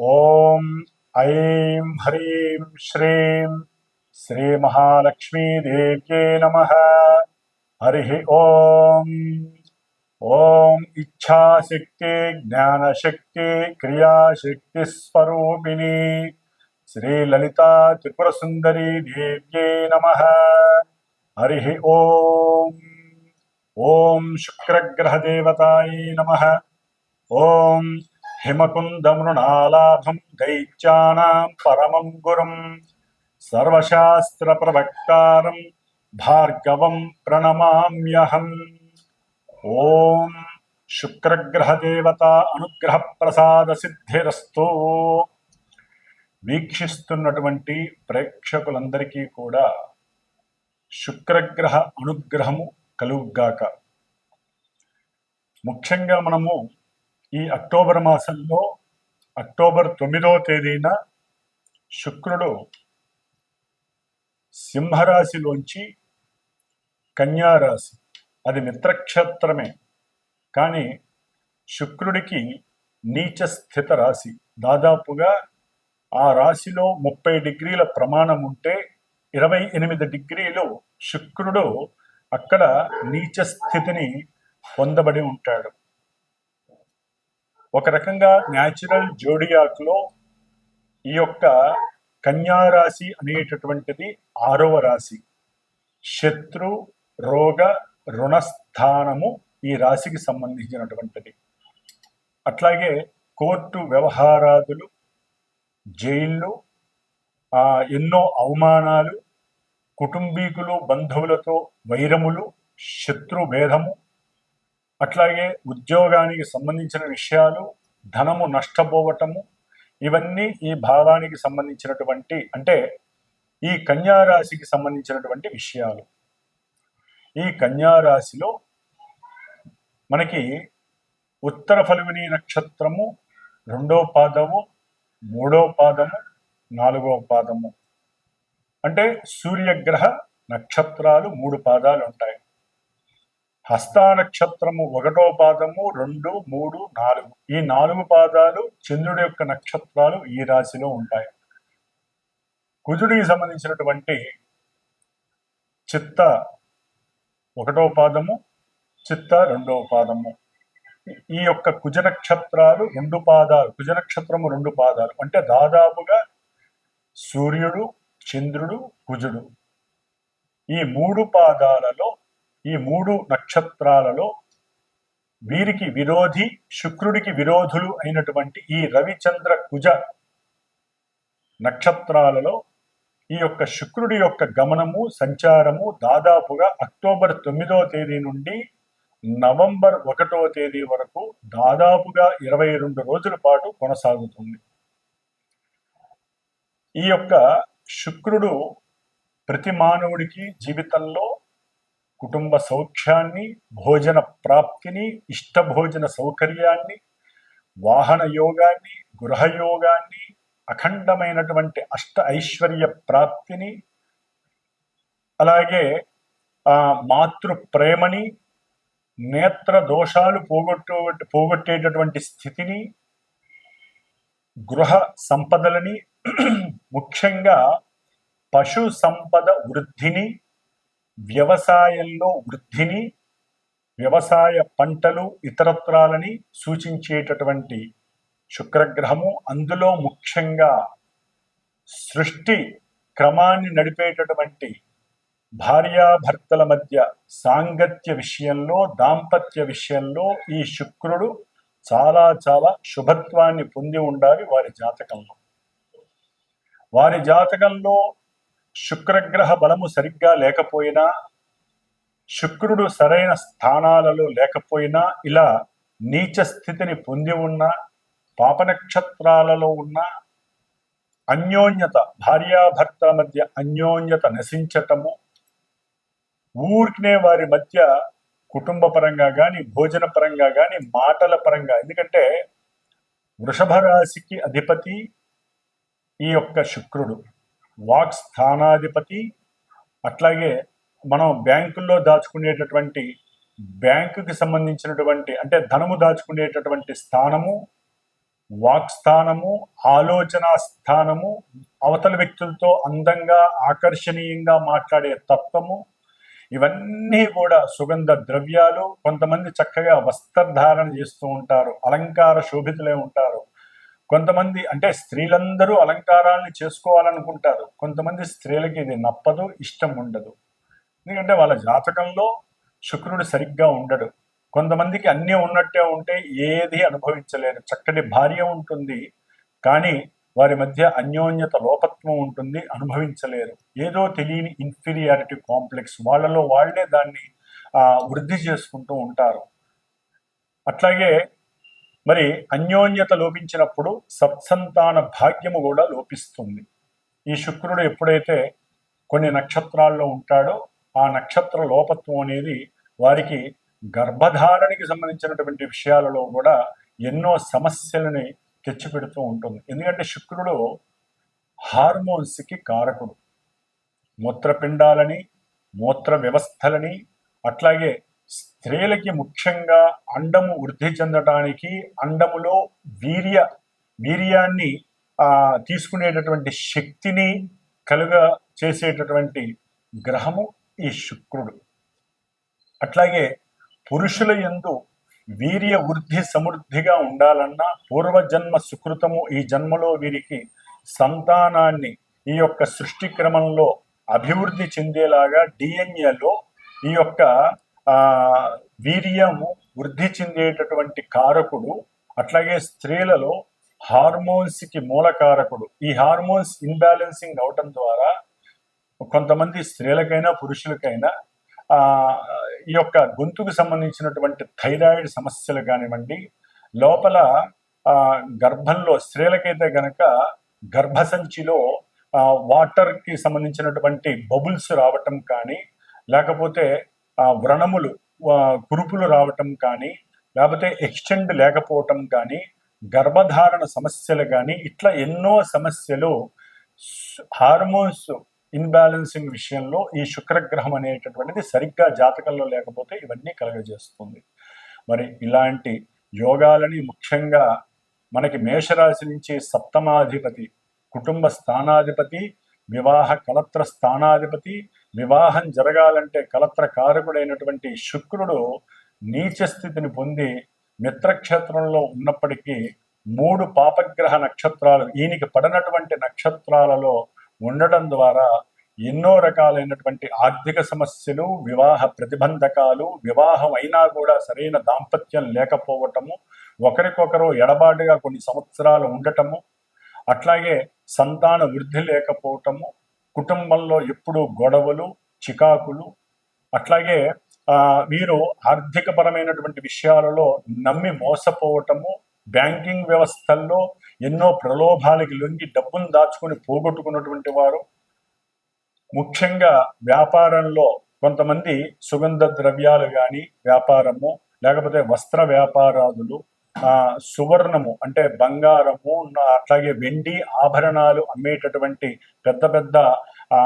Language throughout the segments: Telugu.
ఓం ఐం హ్రీం శ్రీం శ్రీ మహాలక్ష్మీదేవ్యే నమ హరి ఓం ఓం ఇచ్ఛాశక్తి జ్ఞానశక్తి క్రియాశక్తి స్వరూపిణి శ్రీ లలితా త్రిపుర సుందరి దేవ్యే నమ హరి ఓం హిమకుందమృణాలాభం దైత్యానాం పరమం గురుం సర్వశాస్త్రప్రవక్తారం భార్గవం ప్రణమామ్యహం ఓం శుక్రగ్రహదేవత అనుగ్రహ ప్రసాద సిద్ధిరస్తు వీక్షిస్తున్నటువంటి ప్రేక్షకులందరికీ కూడా శుక్రగ్రహ అనుగ్రహము కలుగుగాక. ముఖ్యంగా మనము ఈ అక్టోబర్ మాసంలో అక్టోబర్ తొమ్మిదవ తేదీన శుక్రుడు సింహరాశిలోంచి కన్యారాశి. అది మిత్రక్షేత్రమే. కానీ శుక్రుడికి నీచ స్థిత రాశి. దాదాపుగా ఆ రాశిలో ముప్పై డిగ్రీల ప్రమాణం ఉంటే ఇరవై ఎనిమిది డిగ్రీలు శుక్రుడు అక్కడ నీచ స్థితిని పొందబడి ఉంటాడు. ఒక రకంగా న్యాచురల్ జోడియాక్లో ఈ యొక్క కన్యా రాశి అనేటటువంటిది ఆరవ రాశి. శత్రు రోగ రుణస్థానము ఈ రాశికి సంబంధించినటువంటిది. అట్లాగే కోర్టు వ్యవహారాదులు జైళ్ళు ఎన్నో అవమానాలు కుటుంబీకులు బంధువులతో వైరములు శత్రు భేదము అట్లాగే ఉద్యోగానికి సంబంధించిన విషయాలు ధనము నష్టపోవటము ఇవన్నీ ఈ భావానికి సంబంధించినటువంటి అంటే ఈ కన్యారాశికి సంబంధించినటువంటి విషయాలు. ఈ కన్యా రాశిలో మనకి ఉత్తర ఫల్గుని నక్షత్రము రెండో పాదము మూడో పాదము నాలుగో పాదము. అంటే సూర్యగ్రహ నక్షత్రాలు మూడు పాదాలు ఉంటాయి. హస్తా నక్షత్రము ఒకటో పాదము రెండు మూడు నాలుగు. ఈ నాలుగు పాదాలు చంద్రుడి యొక్క నక్షత్రాలు ఈ రాశిలో ఉంటాయి. కుజుడికి సంబంధించినటువంటి చిత్త ఒకటో పాదము చిత్త రెండవ పాదము. ఈ యొక్క కుజ నక్షత్రాలు రెండు పాదాలు కుజ నక్షత్రము రెండు పాదాలు. అంటే దాదాపుగా సూర్యుడు చంద్రుడు కుజుడు. ఈ మూడు పాదాలలో ఈ మూడు నక్షత్రాలలో వీరికి విరోధి శుక్రుడికి విరోధులు అయినటువంటి ఈ రవిచంద్ర కుజ నక్షత్రాలలో ఈ యొక్క శుక్రుడి యొక్క గమనము సంచారము దాదాపుగా అక్టోబర్ తొమ్మిదో తేదీ నుండి నవంబర్ ఒకటో తేదీ వరకు దాదాపుగా ఇరవై రెండు రోజుల పాటు కొనసాగుతుంది. ఈ యొక్క శుక్రుడు ప్రతి మానవుడికి జీవితంలో కుటుంబ సౌఖ్యాన్ని భోజన ప్రాప్తిని ఇష్టభోజన సౌకర్యాన్ని వాహన యోగాన్ని గృహయోగాన్ని అఖండమైనటువంటి అష్ట ఐశ్వర్య ప్రాప్తిని అలాగే ఆ మాతృ ప్రేమని నేత్ర దోషాలు పోగొట్టు పోగొట్టేటటువంటి స్థితిని గృహ సంపదలని ముఖ్యంగా పశు సంపద వృద్ధిని వ్యవసాయంలో వృద్ధిని వ్యవసాయ పంటలు ఇతరత్రాలని సూచించేటటువంటి శుక్రగ్రహము అందులో ముఖ్యంగా సృష్టి క్రమాన్ని నడిపేటటువంటి భార్యాభర్తల మధ్య సాంగత్య విషయంలో దాంపత్య విషయంలో ఈ శుక్రుడు చాలా చాలా శుభత్వాన్ని పొంది ఉండాలి వారి జాతకంలో. వారి జాతకంలో శుక్రగ్రహ బలము సరిగ్గా లేకపోయినా శుక్రుడు సరైన స్థానాలలో లేకపోయినా ఇలా నీచ స్థితిని పొంది ఉన్న పాప నక్షత్రాలలో ఉన్న అన్యోన్యత భార్యాభర్త మధ్య అన్యోన్యత నశించటము ఊరికినే వారి మధ్య కుటుంబ పరంగా కానీ భోజన పరంగా కానీ మాటల పరంగా. ఎందుకంటే వృషభ రాశికి అధిపతి ఈ యొక్క శుక్రుడు. వాక్ స్థానాధిపతి అట్లాగే మనం బ్యాంకుల్లో దాచుకునేటటువంటి బ్యాంకుకి సంబంధించినటువంటి అంటే ధనము దాచుకునేటటువంటి స్థానము వాక్స్థానము ఆలోచన స్థానము అవతల వ్యక్తులతో అందంగా ఆకర్షణీయంగా మాట్లాడే తత్వము ఇవన్నీ కూడా సుగంధ ద్రవ్యాలు. కొంతమంది చక్కగా వస్త్రధారణ చేస్తూ ఉంటారు అలంకార శోభితులే ఉంటారు. కొంతమంది అంటే స్త్రీలందరూ అలంకారాలను చేసుకోవాలనుకుంటారు. కొంతమంది స్త్రీలకి ఇది నప్పదు ఇష్టం ఉండదు. ఎందుకంటే వాళ్ళ జాతకంలో శుక్రుడు సరిగ్గా ఉండడు. కొంతమందికి అన్నీ ఉన్నట్టే ఉంటే ఏది అనుభవించలేరు. చక్కటి భార్య ఉంటుంది కానీ వారి మధ్య అన్యోన్యత లోపత్వం ఉంటుంది అనుభవించలేరు. ఏదో తెలియని ఇన్ఫీరియారిటీ కాంప్లెక్స్ వాళ్ళలో వాళ్ళే దాన్ని వృద్ధి చేసుకుంటూ ఉంటారు. అట్లాగే మరి అన్యోన్యత లోపించినప్పుడు సత్సంతాన భాగ్యము కూడా లోపిస్తుంది. ఈ శుక్రుడు ఎప్పుడైతే కొన్ని నక్షత్రాల్లో ఉంటాడో ఆ నక్షత్ర లోపత్వం అనేది వారికి గర్భధారణకి సంబంధించినటువంటి విషయాలలో కూడా ఎన్నో సమస్యలని తెచ్చిపెడుతూ ఉంటుంది. ఎందుకంటే శుక్రుడు హార్మోన్స్కి కారకుడు. మూత్రపిండాలని మూత్ర వ్యవస్థలని అట్లాగే స్త్రీలకి ముఖ్యంగా అండము వృద్ధి చెందటానికి అండములో వీర్య వీర్యాన్ని తీసుకునేటటువంటి శక్తిని కలుగ చేసేటటువంటి గ్రహము ఈ శుక్రుడు. అట్లాగే పురుషుల యందు వీర్య వృద్ధి సమృద్ధిగా ఉండాలన్నా పూర్వజన్మ సుకృతము ఈ జన్మలో వీరికి సంతానాన్ని ఈ యొక్క సృష్టి క్రమంలో అభివృద్ధి చెందేలాగా డిఎన్ఏలో ఈ యొక్క వీర్యము వృద్ధి చెందేటటువంటి కారకుడు అట్లాగే స్త్రీలలో హార్మోన్స్కి మూలకారకుడు ఈ హార్మోన్స్ ఇన్బ్యాలెన్సింగ్ అవటం ద్వారా కొంతమంది స్త్రీలకైనా పురుషులకైనా ఆ, ఈ యొక్క గొంతుకు సంబంధించినటువంటి థైరాయిడ్ సమస్యలు కానివ్వండి లోపల ఆ, గర్భంలో స్త్రీలకైతే గనక గర్భసంచిలో ఆ, వాటర్కి సంబంధించినటువంటి బబుల్స్ రావటం కానీ లేకపోతే వ్రణములు కురుపులు రావటం కానీ లేకపోతే ఎక్స్టెండ్ లేకపోవటం కానీ గర్భధారణ సమస్యలు కానీ ఇట్లా ఎన్నో సమస్యలు హార్మోన్స్ ఇన్బ్యాలెన్సింగ్ విషయంలో ఈ శుక్రగ్రహం అనేటటువంటిది సరిగ్గా జాతకంలో లేకపోతే ఇవన్నీ కలగజేస్తుంది. మరి ఇలాంటి యోగాలని ముఖ్యంగా మనకి మేషరాశి నుంచి సప్తమాధిపతి కుటుంబ స్థానాధిపతి వివాహ కలత్ర స్థానాధిపతి వివాహం జరగాలంటే కలత్ర కారకుడైనటువంటి శుక్రుడు నీచ స్థితిని పొంది మిత్రక్షేత్రంలో ఉన్నప్పటికీ మూడు పాపగ్రహ నక్షత్రాలు ఈయనకి పడినటువంటి నక్షత్రాలలో ఉండడం ద్వారా ఎన్నో రకాలైనటువంటి ఆర్థిక సమస్యలు వివాహ ప్రతిబంధకాలు వివాహం అయినా కూడా సరైన దాంపత్యం లేకపోవటము ఒకరికొకరు ఎడబాటుగా కొన్ని సంవత్సరాలు ఉండటము అట్లాగే సంతాన వృద్ధి లేకపోవటము కుటుంబంలో ఎప్పుడూ గొడవలు చికాకులు అట్లాగే మీరు వీరు విషయాలలో నమ్మి మోసపోవటము బ్యాంకింగ్ వ్యవస్థల్లో ఎన్నో ప్రలోభాలకి లొంగి డబ్బును దాచుకుని పోగొట్టుకున్నటువంటి వారు ముఖ్యంగా వ్యాపారంలో కొంతమంది సుగంధ ద్రవ్యాలు కానీ వ్యాపారము లేకపోతే వస్త్ర వ్యాపారాదులు సువర్ణము అంటే బంగారము అట్లాగే వెండి ఆభరణాలు అమ్మేటటువంటి పెద్ద పెద్ద ఆ,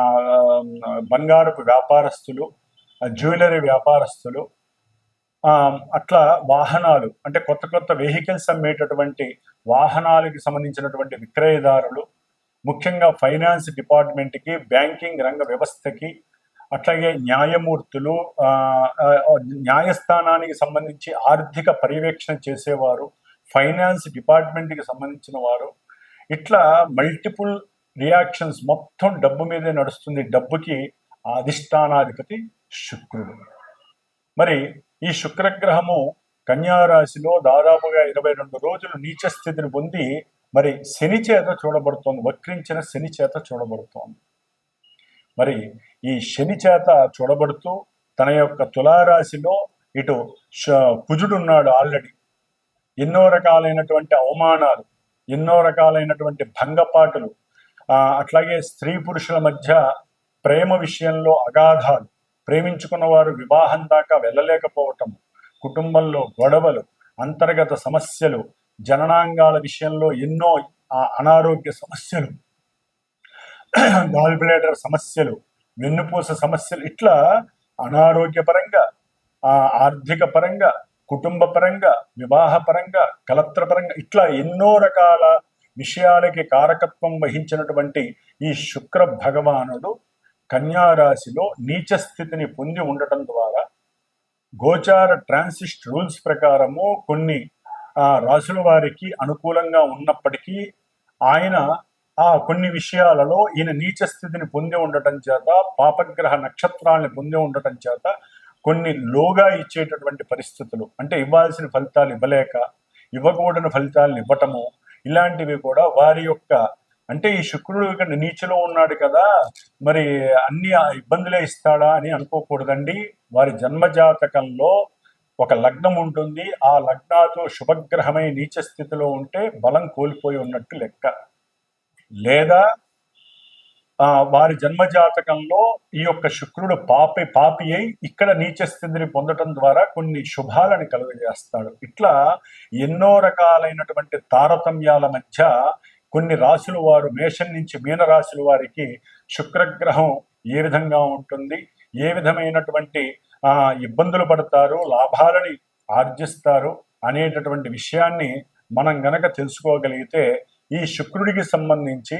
బంగారపు వ్యాపారస్తులు జ్యువెలరీ వ్యాపారస్తులు ఆ, అట్లా వాహనాలు అంటే కొత్త కొత్త వెహికల్స్ అమ్మేటటువంటి వాహనాలకి సంబంధించినటువంటి విక్రయదారులు ముఖ్యంగా ఫైనాన్స్ డిపార్ట్మెంట్కి బ్యాంకింగ్ రంగ వ్యవస్థకి అట్లాగే న్యాయమూర్తులు న్యాయస్థానానికి సంబంధించి ఆర్థిక పర్యవేక్షణ చేసేవారు ఫైనాన్స్ డిపార్ట్మెంట్కి సంబంధించిన వారు. ఇట్లా మల్టిపుల్ రియాక్షన్స్ మొత్తం డబ్బు మీదే నడుస్తుంది. డబ్బుకి అధిష్టానాధిపతి శుక్రుడు. మరి ఈ శుక్రగ్రహము కన్యారాశిలో దాదాపుగా ఇరవై రెండు రోజులు నీచ స్థితిని పొంది మరి శని చేత చూడబడుతోంది. వక్రించిన శని చేత చూడబడుతోంది. మరి ఈ శని చేత చూడబడుతూ తన యొక్క తులారాశిలో ఇటు కుజుడున్నాడు కుజుడు ఉన్నాడు ఆల్రెడీ. ఎన్నో రకాలైనటువంటి అవమానాలు ఎన్నో రకాలైనటువంటి భంగపాటులు అట్లాగే స్త్రీ పురుషుల మధ్య ప్రేమ విషయంలో అగాధాలు ప్రేమించుకున్న వారు వివాహం దాకా వెళ్ళలేకపోవటం కుటుంబంలో గొడవలు అంతర్గత సమస్యలు జననాంగాల విషయంలో ఎన్నో అనారోగ్య సమస్యలు గాల్బ్లేడర్ సమస్యలు వెన్నుపూస సమస్యలు ఇట్లా అనారోగ్యపరంగా ఆ, ఆర్థిక పరంగా కుటుంబ పరంగా వివాహ పరంగా కలత్ర పరంగా ఇట్లా ఎన్నో రకాల విషయాలకి కారకత్వం వహించినటువంటి ఈ శుక్ర భగవానుడు కన్యారాశిలో నీచ స్థితిని పొంది ఉండటం ద్వారా గోచార ట్రాన్సిస్ట్ రూల్స్ ప్రకారము కొన్ని ఆ, రాసుల వారికి అనుకూలంగా ఉన్నప్పటికీ ఆయన ఆ కొన్ని విషయాలలో ఈయన నీచ స్థితిని పొంది ఉండటం చేత పాపగ్రహ నక్షత్రాలను పొంది ఉండటం చేత కొన్ని లోగా ఇచ్చేటటువంటి పరిస్థితులు. అంటే ఇవ్వాల్సిన ఫలితాలు ఇవ్వలేక ఇవ్వకూడని ఫలితాలను ఇవ్వటము ఇలాంటివి కూడా వారి యొక్క అంటే ఈ శుక్రుడు ఇక్కడ నీచలో ఉన్నాడు కదా మరి అన్ని ఇబ్బందులే ఇస్తాడా అని అనుకోకూడదండి. వారి జన్మజాతకంలో ఒక లగ్నం ఉంటుంది. ఆ లగ్నాతో శుభగ్రహమై నీచ స్థితిలో ఉంటే బలం కోల్పోయి ఉన్నట్టు లెక్క. లేదా ఆ, వారి జన్మజాతకంలో ఈ యొక్క శుక్రుడు పాపి పాపి అయి ఇక్కడ నీచ స్థితిని పొందటం ద్వారా కొన్ని శుభాలను కలుగజేస్తాడు. ఇట్లా ఎన్నో రకాలైనటువంటి తారతమ్యాల మధ్య కొన్ని రాశులు వారు మేషం నుంచి మీన రాశుల వారికి శుక్రగ్రహం ఏ విధంగా ఉంటుంది ఏ విధమైనటువంటి ఇబ్బందులు పడతారు లాభాలని ఆర్జిస్తారు అనేటటువంటి విషయాన్ని మనం గనక తెలుసుకోగలిగితే ఈ శుక్రుడికి సంబంధించి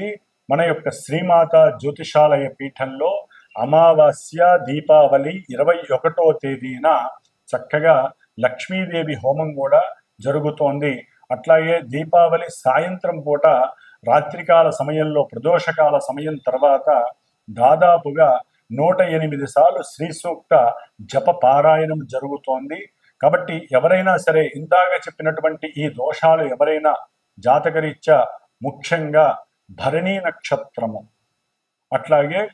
మన యొక్క శ్రీమాత జ్యోతిషాలయ పీఠంలో అమావాస్య దీపావళి ఇరవై ఒకటో తేదీన చక్కగా లక్ష్మీదేవి హోమం కూడా జరుగుతోంది. అట్లాగే దీపావళి సాయంత్రం పూట రాత్రికాల సమయంలో ప్రదోషకాల సమయం తర్వాత దాదాపుగా నూట ఎనిమిది సార్లు శ్రీ సూక్త జప పారాయణం జరుగుతోంది. కాబట్టి ఎవరైనా సరే ఇందాక చెప్పినటువంటి ఈ దోషాలు ఎవరైనా జాతకరీత్యా ముఖ్యంగా భరణీ నక్షత్రము. అట్లాగే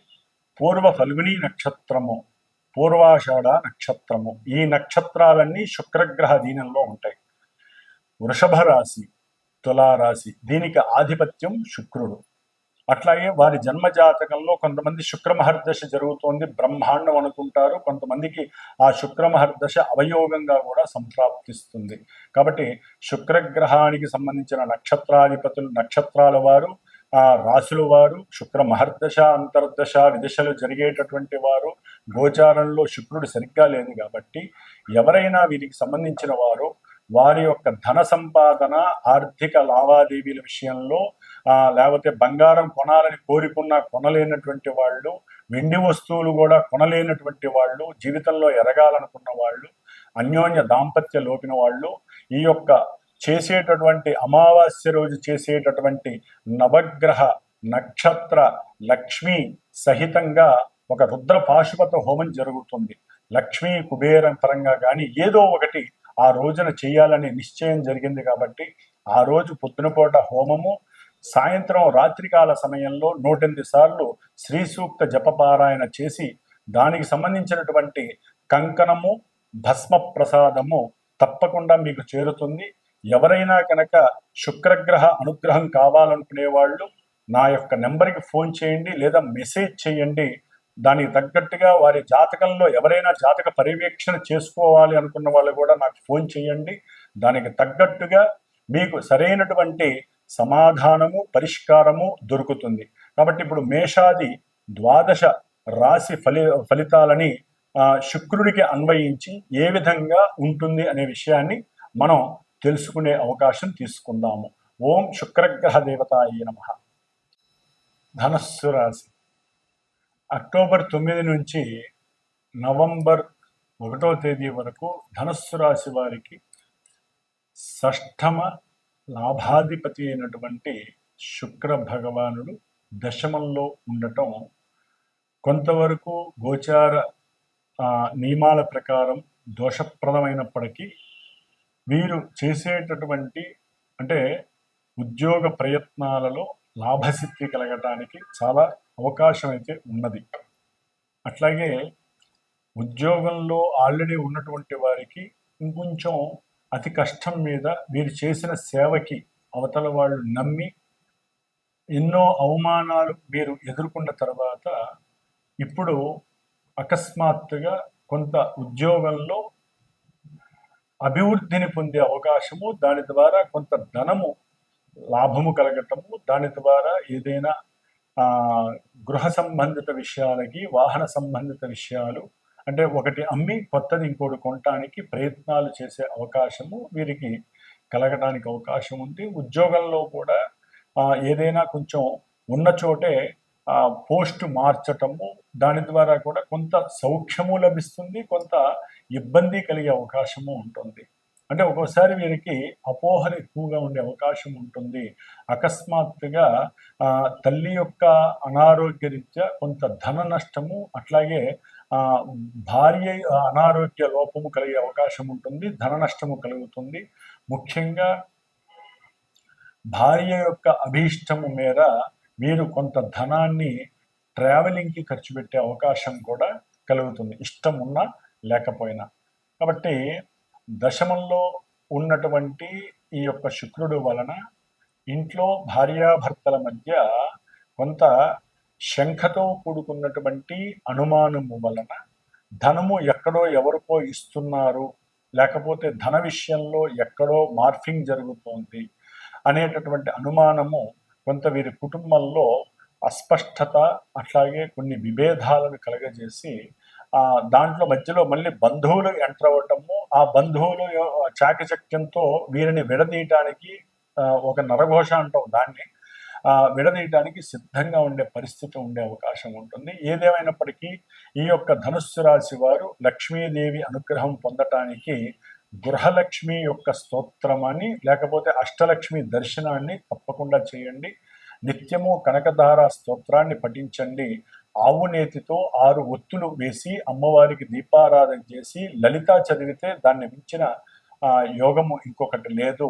పూర్వ ఫల్గుని నక్షత్రము పూర్వాషాఢ నక్షత్రము. ఈ నక్షత్రాలన్నీ శుక్రగ్రహ దీనంలో ఉంటాయి. వృషభ రాశి తులారాశి. దీనికి ఆధిపత్యం శుక్రుడు. అట్లాగే వారి జన్మ జాతకంలో కొంతమంది శుక్రమహర్దశ జరుగుతోంది బ్రహ్మాండం అనుకుంటారు. కొంతమందికి ఆ శుక్రమహర్దశ అవయోగంగా కూడా సంప్రాప్తిస్తుంది. కాబట్టి శుక్రగ్రహానికి సంబంధించిన నక్షత్రాధిపతులు నక్షత్రాల వారు ఆ రాశుల వారు శుక్ర మహర్దశ అంతర్దశ విదశలు జరిగేటటువంటి వారు గోచారంలో శుక్రుడు సరిగ్గా లేదు కాబట్టి ఎవరైనా వీరికి సంబంధించిన వారు వారి యొక్క ధన సంపాదన ఆర్థిక లావాదేవీల విషయంలో లేకపోతే బంగారం కొనాలని కోరుకున్నా కొనలేనటువంటి వాళ్ళు వెండి వస్తువులు కూడా కొనలేనటువంటి వాళ్ళు జీవితంలో ఎరగాలనుకున్న వాళ్ళు అన్యోన్య దాంపత్య లోపిన వాళ్ళు ఈ యొక్క చేసేటటువంటి అమావాస్య రోజు చేసేటటువంటి నవగ్రహ నక్షత్ర లక్ష్మి సహితంగా ఒక రుద్ర పాశుపత హోమం జరుగుతుంది. లక్ష్మీ కుబేరం పరంగా కానీ ఏదో ఒకటి ఆ రోజున చేయాలనే నిశ్చయం జరిగింది కాబట్టి ఆ రోజు పొద్దునపూట హోమము సాయంత్రం రాత్రికాల సమయంలో నూటెనిమిది సార్లు శ్రీ సూక్త జపపారాయణ చేసి దానికి సంబంధించినటువంటి కంకణము భస్మ ప్రసాదము తప్పకుండా మీకు చేరుతుంది. ఎవరైనా కనుక శుక్రగ్రహ అనుగ్రహం కావాలనుకునే వాళ్ళు నా యొక్క నెంబర్కి ఫోన్ చేయండి లేదా మెసేజ్ చేయండి. దానికి తగ్గట్టుగా వారి జాతకంలో ఎవరైనా జాతక పర్యవేక్షణ చేసుకోవాలి అనుకున్న వాళ్ళు కూడా నాకు ఫోన్ చేయండి. దానికి తగ్గట్టుగా మీకు సరైనటువంటి సమాధానము పరిష్కారము దొరుకుతుంది. కాబట్టి ఇప్పుడు మేషాది ద్వాదశ రాశి ఫలి ఫలితాలని శుక్రుడికి అన్వయించి ఏ విధంగా ఉంటుంది అనే విషయాన్ని మనం తెలుసుకునే అవకాశం తీసుకుందాము. ఓం శుక్రగ్రహ దేవతాయ నమ. ధనస్సు రాశి. అక్టోబర్ తొమ్మిది నుంచి నవంబర్ ఒకటో తేదీ వరకు ధనస్సు రాశి వారికి షష్ఠమ లాభాధిపతి అయినటువంటి శుక్ర భగవానుడు దశమంలో ఉండటం కొంతవరకు గోచార నియమాల ప్రకారం దోషప్రదమైనప్పటికీ వీరు చేసేటటువంటి అంటే ఉద్యోగ ప్రయత్నాలలో లాభసిద్ధి కలగటానికి చాలా అవకాశం అయితే ఉన్నది. అట్లాగే ఉద్యోగంలో ఆల్రెడీ ఉన్నటువంటి వారికి ఇంకొంచెం అతి కష్టం మీద వీరు చేసిన సేవకి అవతల వాళ్ళు నమ్మి ఎన్నో అవమానాలు మీరు ఎదుర్కొన్న తర్వాత ఇప్పుడు అకస్మాత్తుగా కొంత ఉద్యోగంలో అభివృద్ధిని పొందే అవకాశము దాని ద్వారా కొంత ధనము లాభము కలగటము దాని ద్వారా ఏదైనా గృహ సంబంధిత విషయాలకి వాహన సంబంధిత విషయాలు అంటే ఒకటి అమ్మి కొత్తది ఇంకోటి కొనటానికి ప్రయత్నాలు చేసే అవకాశము వీరికి కలగడానికి అవకాశం ఉంది. ఉద్యోగంలో కూడా ఏదైనా కొంచెం ఉన్న చోటే ఆ, పోస్ట్ మార్చటము దాని ద్వారా కూడా కొంత సౌఖ్యము లభిస్తుంది కొంత ఇబ్బంది కలిగే అవకాశము ఉంటుంది. అంటే ఒక్కోసారి వీరికి అపోహలు ఎక్కువగా ఉండే అవకాశం ఉంటుంది. అకస్మాత్తుగా ఆ, తల్లి యొక్క అనారోగ్య రీత్యా కొంత ధన నష్టము అట్లాగే భార్య అనారోగ్య లోపము కలిగే అవకాశం ఉంటుంది ధన నష్టము కలుగుతుంది. ముఖ్యంగా భార్య యొక్క అభీష్టము మేర మీరు కొంత ధనాన్ని ట్రావెలింగ్కి ఖర్చు పెట్టే అవకాశం కూడా కలుగుతుంది. ఇష్టం ఉన్నా లేకపోయినా. కాబట్టి దశమంలో ఉన్నటువంటి ఈ యొక్క శుక్రుడు వలన ఇంట్లో భార్యాభర్తల మధ్య కొంత శంఖతో కూడుకున్నటువంటి అనుమానము వలన ధనము ఎక్కడో ఎవరికో ఇస్తున్నారు లేకపోతే ధన విషయంలో ఎక్కడో మార్ఫింగ్ జరుగుతోంది అనేటటువంటి అనుమానము కొంత వీరి కుటుంబంలో అస్పష్టత అట్లాగే కొన్ని విభేదాలను కలగజేసి దాంట్లో మధ్యలో మళ్ళీ బంధువులు ఎంటర్ అవ్వటము ఆ బంధువులు చాకచక్యంతో వీరిని విడదీయటానికి ఒక నరఘోష అంటాం దాన్ని విడదీయడానికి సిద్ధంగా ఉండే పరిస్థితి ఉండే అవకాశం ఉంటుంది. ఏదేమైనప్పటికీ ఈ యొక్క ధనుస్సు రాశి వారు లక్ష్మీదేవి అనుగ్రహం పొందటానికి గృహలక్ష్మి యొక్క స్తోత్రమని లేకపోతే అష్టలక్ష్మి దర్శనాన్ని తప్పకుండా చేయండి. నిత్యము కనకధార స్తోత్రాన్ని పఠించండి. ఆవు నేతితో ఆరు ఒత్తులు వేసి అమ్మవారికి దీపారాధన చేసి లలిత చదివితే దాన్ని మించిన యోగము ఇంకొకటి లేదు.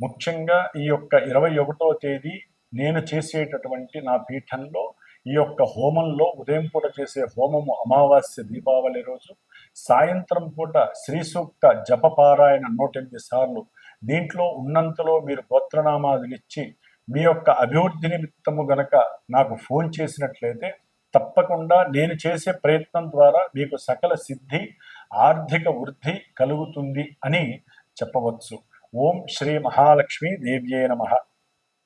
ముఖ్యంగా ఈ యొక్క ఇరవై ఒకటో తేదీ నేను చేసేటటువంటి నా పీఠంలో ఈ యొక్క హోమంలో ఉదయం పూట చేసే హోమము అమావాస్య దీపావళి రోజు సాయంత్రం పూట శ్రీ సూక్త జపపారాయణ నూట ఎనిమిది సార్లు. దీంట్లో ఉన్నంతలో మీరు గోత్రనామాదులు ఇచ్చి మీ యొక్క అభివృద్ధి నిమిత్తము గనక నాకు ఫోన్ చేసినట్లయితే తప్పకుండా నేను చేసే ప్రయత్నం ద్వారా మీకు సకల సిద్ధి ఆర్థిక వృద్ధి కలుగుతుంది అని చెప్పవచ్చు. ఓం శ్రీ మహాలక్ష్మి దేవ్యే నమః.